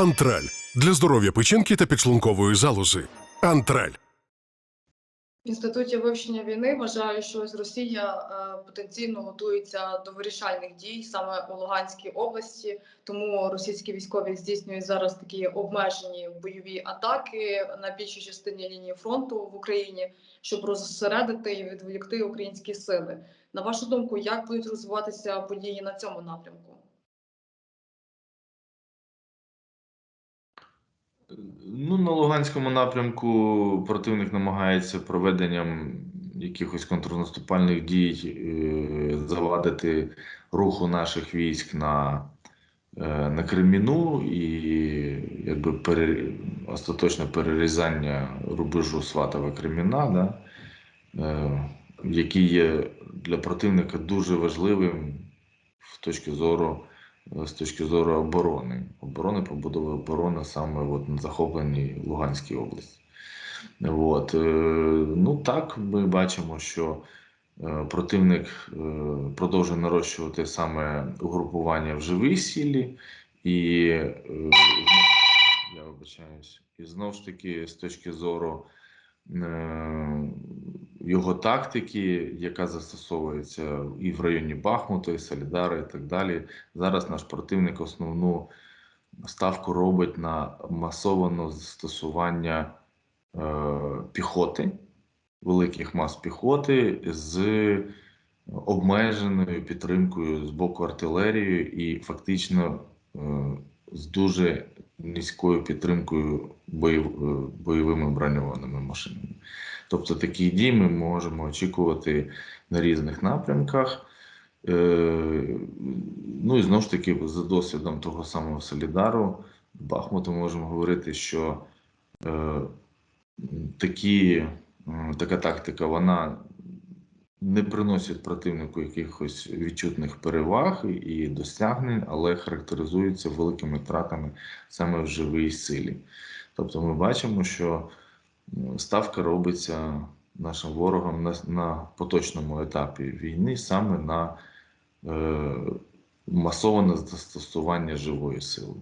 Антраль для здоров'я печінки та підшлункової залози. Антраль. В інституті вивчення війни вважаю, що ось Росія е, потенційно готується до вирішальних дій саме у Луганській області. Тому російські військові здійснюють зараз такі обмежені бойові атаки на більшій частині лінії фронту в Україні, щоб розсередити і відволікти українські сили. На вашу думку, як будуть розвиватися події на цьому напрямку? Ну, на Луганському напрямку противник намагається проведенням якихось контрнаступальних дій е, завадити руху наших військ на, е, на Креміну і якби пере, остаточне перерізання рубежу Сватова Креміна, да, е, який є для противника дуже важливим з точки зору з точки зору оборони, оборони, побудови оборони саме от на захопленій Луганській області. От. е, Ну так, ми бачимо, що е, противник е, продовжує нарощувати саме угрупування в живій силі, і я вибачаюсь, і знову ж таки, з точки зору його тактики, яка застосовується і в районі Бахмута, і Солідара, і так далі. Зараз наш противник основну ставку робить на масоване застосування е, піхоти, великих мас піхоти з обмеженою підтримкою з боку артилерії і фактично е, з дуже низькою підтримкою е, бойовими броньованими машинами. Тобто такі дії ми можемо очікувати на різних напрямках. Е, Ну і знову ж таки, за досвідом того самого Солідару, Бахмуту, можемо говорити, що е, такі, така тактика вона не приносить противнику якихось відчутних переваг і досягнень, але характеризується великими втратами саме в живій силі. Тобто ми бачимо, що ставка робиться нашим ворогом на, на поточному етапі війни саме на е, масоване застосування живої сили.